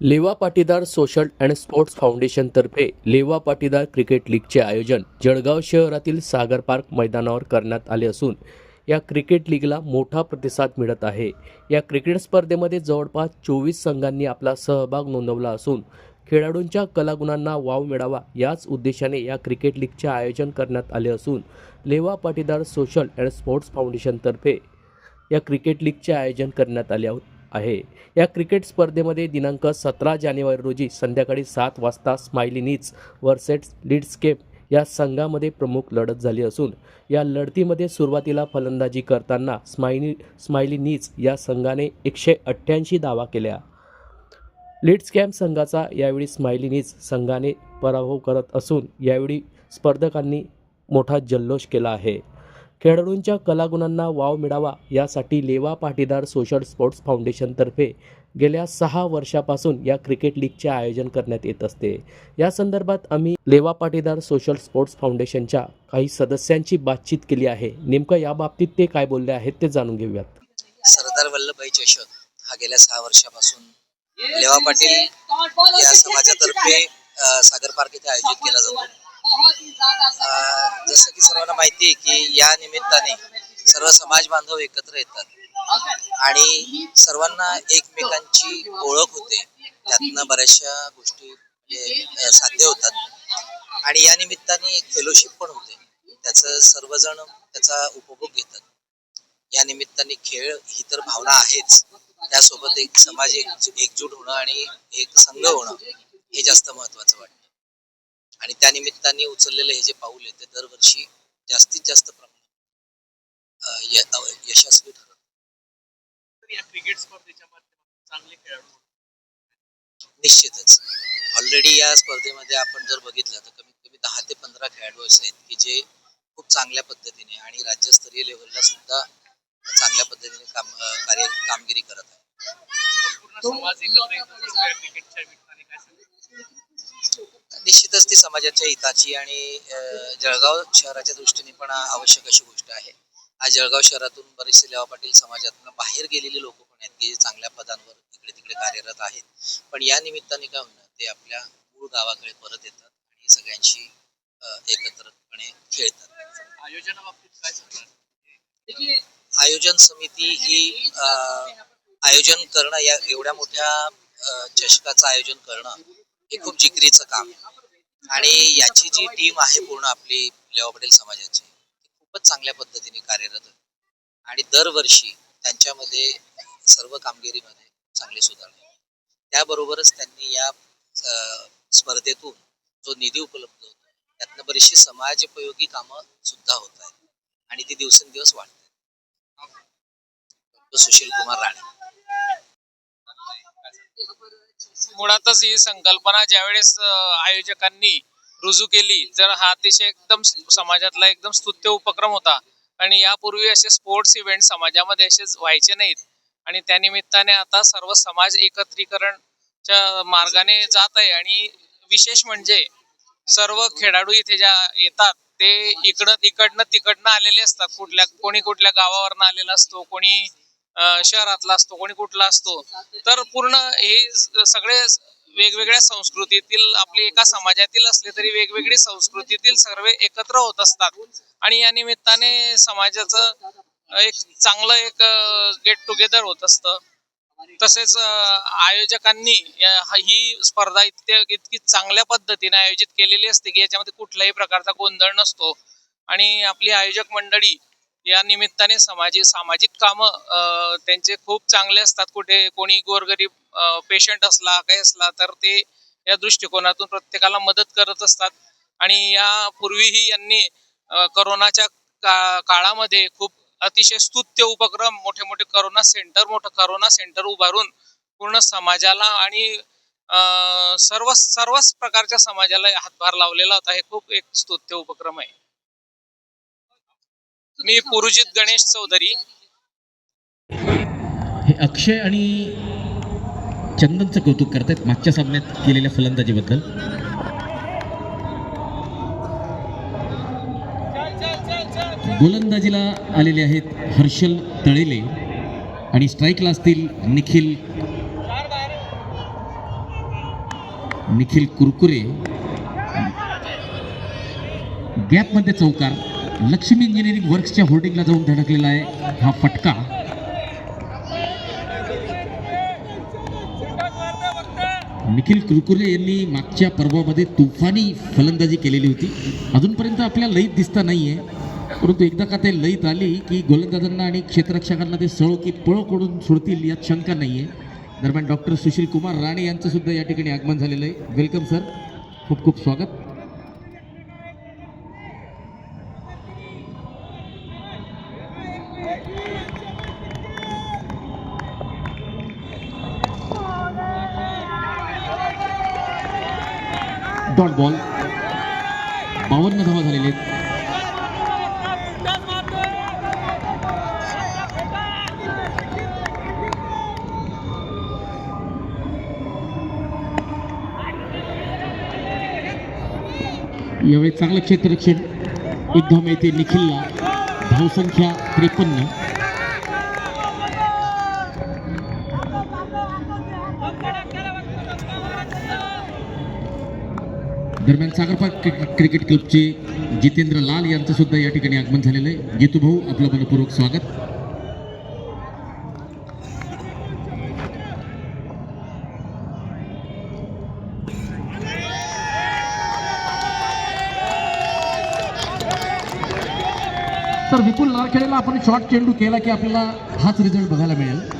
Leva Patidar social and sports फाउंडेशनतर्फे Leva Patidar cricket लीगचे आयोजन जळगाव शहरातील सागर park मैदानावर करण्यात आले असून या क्रिकेट लीगला मोठा प्रतिसाद मिळत आहे. या क्रिकेट स्पर्धेमध्ये जवळपास चोवीस संघांनी आपला सहभाग नोंदवला असून खेळाडूंच्या कलागुणांना वाव मिळावा याच उद्देशाने या क्रिकेट लीगचे आयोजन करण्यात आले असून Leva Patidar social and sports फाउंडेशनतर्फे या क्रिकेट लीगचे आयोजन करण्यात आले आहोत आहे. या क्रिकेट स्पर्धेमध्ये दिनांक सतरा जानेवारी रोजी संध्याकाळी सात वाजता स्माइली नीच वर्सेट्स लिड्सकेप या संघामध्ये प्रमुख लढत झाली असून या लढतीमध्ये सुरुवातीला फलंदाजी करताना स्माइली स्माइली नीच या संघाने एकशे अठ्ठ्याऐंशी धावा केल्या. लीड्स कॅम्प संघाचा यावेळी स्माइली नीच संघाने पराभव करत असून यावेळी स्पर्धकांनी मोठा जल्लोष केला आहे. खेळाडूंच्या कलागुणांना वाव मिळावा यासाठी लेवा पाटीदार सोशल स्पोर्ट्स फाउंडेशनतर्फे गेल्या सहा वर्षापासून या क्रिकेट लीगचे आयोजन करण्यात येत असते. या संदर्भात आम्ही लेवा पाटीदार सोशल स्पोर्ट्स फाउंडेशनच्या काही सदस्यांची बातचीत केली आहे. नेमकं या बाबतीत ते काय बोलले आहेत ते जाणून घेऊयात. सरदार वल्लभभाई चषक हा गेल्या सहा वर्षापासून लेवा पाटील या समाजातर्फे सागर पार्क इथे आयोजित केला जातो. जसं की सर्वांना माहिती आहे की या निमित्ताने सर्व समाज बांधव एकत्र येतात. आणि सर्वांना एकमेकांची ओळख होते. त्यातनं बऱ्याचशा गोष्टी म्हणजे, साध्य होतात. आणि या निमित्ताने फेलोशिप पण होते. त्याचं सर्वजण त्याचा उपभोग घेतात. या निमित्ताने खेळ ही तर भावना आहेच. त्यासोबत एक समाज एकजूट होणं आणि एक संघ होणं हे जास्त महत्वाचं वाटतं. आणि त्या निमित्ताने उचललेलं हे जे पाऊल आहे ते दरवर्षी जास्तीत जास्त प्रमाणात यशस्वी ठरत या क्रिकेट स्पर्धेच्या माध्यमातून चांगले खेळाडू निश्चितच. ऑलरेडी या स्पर्धेमध्ये आपण जर बघितलं तर कमीत कमी दहा ते पंधरा खेळाडू असे आहेत की जे खूप चांगल्या पद्धतीने आणि राज्यस्तरीय लेवलला सुद्धा चांगल्या पद्धतीने काम कार्य कामगिरी करत आहे निश्चितच ती समाजाच्या हिताची आणि जळगाव शहराच्या दृष्टीने पण आवश्यक अशी गोष्ट आहे. आज जळगाव शहरातून बरेचसे लेवा पाटील समाजातून बाहेर गेलेले लोक पण आहेत की चांगल्या पदांवर इकडे तिकडे कार्यरत आहेत. पण या निमित्ताने काय होणार ते आपल्या मूळ गावाकडे परत येतात आणि सगळ्यांशी एकत्रपणे खेळतात. आयोजनाबाबतीत काय सांगणार? आयोजन समिती ही आयोजन करणं या एवढ्या मोठ्या चषकाचं आयोजन करणं हे खूप जिकरीचं काम आहे. आणि याची जी टीम आहे पूर्ण आपली लेवा पटेल समाजाची ती खूपच चांगल्या पद्धतीने कार्यरत आहे आणि दरवर्षी त्यांच्यामध्ये सर्व कामगिरीमध्ये चांगली सुधारणा त्याबरोबरच त्यांनी या स्पर्धेतून जो निधी उपलब्ध होतो त्यातनं बरीचशी समाजोपयोगी कामं सुद्धा होत आहेत. आणि ती दिवसेंदिवस वाढत आहेत. सुशील कुमार राणे. मुळातच ही संकल्पना ज्यावेळेस आयोजकांनी रुजू केली तर हा अतिशय एकदम समाजातला एकदम स्तुत्य उपक्रम होता आणि यापूर्वी असे स्पोर्ट्स इव्हेंट समाजामध्ये असे व्हायचे नाहीत आणि त्या निमित्ताने आता सर्व समाज एकत्रीकरणच्या मार्गाने जात आहे आणि विशेष म्हणजे सर्व खेळाडू इथे ज्या येतात ते इकडं इकडनं तिकडनं आलेले असतात. कुठल्या कोणी कुठल्या गावावरनं आलेला असतो कोणी शहरातला असतो कोणी कुठला असतो तर पूर्ण हे सगळे वेगवेगळ्या संस्कृतीतील आपले एका समाजातील असले तरी वेगवेगळी संस्कृतीतील सर्व एकत्र होत असतात. आणि या निमित्ताने समाजाचं एक चांगलं एक गेट टुगेदर होत असतं. तसेच आयोजकांनी ही स्पर्धा इतक्या इतकी चांगल्या पद्धतीने आयोजित केलेली असते की याच्यामध्ये कुठल्याही प्रकारचा गोंधळ नसतो. आणि आपली आयोजक मंडळी या निमित्ताने समाजी सामाजिक कामं त्यांचे खूप चांगले असतात. कुठे कोणी गोरगरीब पेशंट असला काही असला तर ते या दृष्टिकोनातून प्रत्येकाला मदत करत असतात. आणि यापूर्वीही यांनी करोनाच्या का- काळामध्ये खूप अतिशय स्तुत्य उपक्रम मोठे मोठे करोना सेंटर मोठं करोना सेंटर उभारून पूर्ण समाजाला आणि सर्व सर्वच प्रकारच्या समाजाला हातभार लावलेला होता. हे खूप एक स्तुत्य उपक्रम आहे. मी पुरुजित गणेश चौधरी. हे अक्षय आणि चंदनचं कौतुक करतायत मागच्या सामन्यात केलेल्या फलंदाजीबद्दल. गोलंदाजीला आलेले आहेत हर्षल तळेले आणि स्ट्राईकला असतील निखिल निखिल कुरकुरे. गॅपमध्ये चौकार. लक्ष्मी इंजिनिअरिंग वर्क्सच्या होर्डिंगला जाऊन धडकलेला आहे. हा फटका. निखिल कुरकुरे यांनी मागच्या पर्वामध्ये तुफानी फलंदाजी केलेली होती. अजूनपर्यंत आपल्या लईत दिसता नाही आहे परंतु एकदा का ते लईत आली की गोलंदाजांना आणि क्षेत्ररक्षकांना ते सळो की पळ करून सोडतील यात शंका नाही आहे दरम्यान डॉक्टर सुशील कुमार राणे यांचं सुद्धा या ठिकाणी आगमन झालेलं आहे. Welcome sir. खूप खूप स्वागत. डॉट बॉल बावन्न धावा झालेले आहेत. यावेळी चांगलं क्षेत्ररक्षण उद्धव धाव निखिलला. धावसंख्या त्रेपन्न. दरम्यान सागरपाक क्रिकेट क्रिकेट क्लबचे जितेंद्र लाल यांचं सुद्धा या ठिकाणी आगमन झालेलं आहे. जितू भाऊ आपलं मनपूर्वक स्वागत. तर विपुल नारखेडेला आपण शॉर्ट चेंडू केला की आपल्याला हाच रिझल्ट बघायला मिळेल.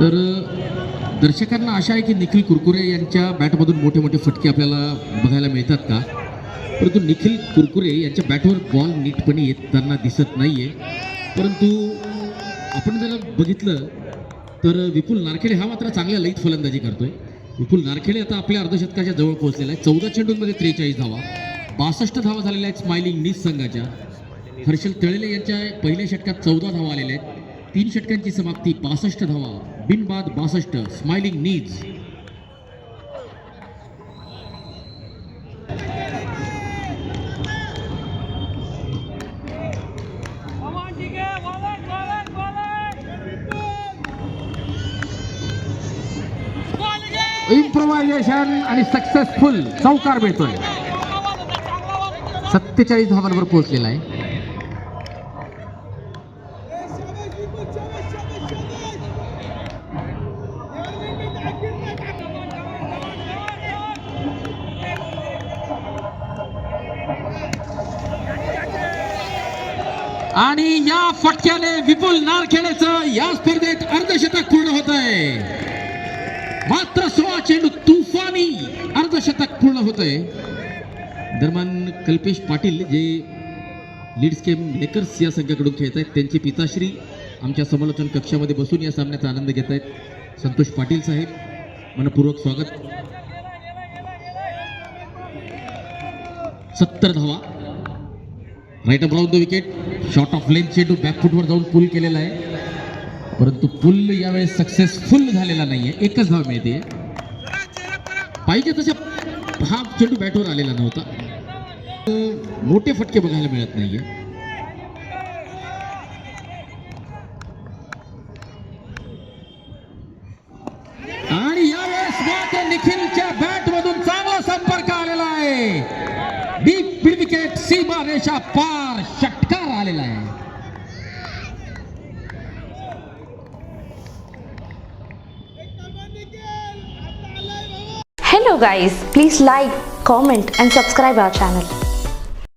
तर दर्शकांना आशा आहे की निखिल कुरकुरे यांच्या बॅटमधून मोठे मोठे फटके आपल्याला बघायला मिळतात का? परंतु निखिल कुरकुरे यांच्या बॅटवर बॉल नीटपणे येताना दिसत नाही आहे परंतु आपण जर बघितलं तर विपुल नारखेडे हा मात्र चांगल्या लईत फलंदाजी करतोय. विपुल नारखेडे आता आपल्या अर्धशतकाच्या जवळ पोहोचलेला आहे. चौदा चेंडूंमध्ये त्रेचाळीस धावा. बासष्ट धावा झालेल्या आहेत स्माइलिंग नीस संघाच्या हर्षल तळेले यांच्या पहिल्या षटकात चौदा धावा आलेल्या आहेत. तीन षटकांची समाप्ती पासष्ट धावा. बिनबाद बासष्ट. स्माइलिंग नीज इम्प्रोव्हायझेशन आणि सक्सेसफुल चौकार मिळतोय. सत्तेचाळीस धावांवर पोहोचलेला आहे. आणि या फटक्याने विपुल नारखेडेचं या स्पर्धेत अर्धशतक पूर्ण होत आहे मात्र सोळा चेंडू तुफानी अर्धशतक पूर्ण होत आहे दरम्यान कल्पेश पाटील जे लीड्स केम लेकर्स या संघाकडून खेळत आहेत त्यांचे पिताश्री आमच्या समालोचन कक्षामध्ये बसून या सामन्याचा आनंद घेत आहेत. संतोष पाटील साहेब मनपूर्वक स्वागत. सत्तर धावा right up the wicket short of length चेंडू बॅकफुटवर जाऊन पुल केलेला आहे. परंतु पुल यावेळेस सक्सेसफुल झालेला नाहीये. एकच धाव मिळते. पाहिजे तसे हा चेंडू बॅटवर आलेला नव्हता. मोठे फटके बघायला मिळत नाहीये आणि यावेळेस मात्र निखिलच्या बॅट मधून चांगला संपर्क आलेला आहे डीप मिड विकेट सीमा रेषा पार षटकार आलेला आहे Hello guys, please like, comment and subscribe our channel.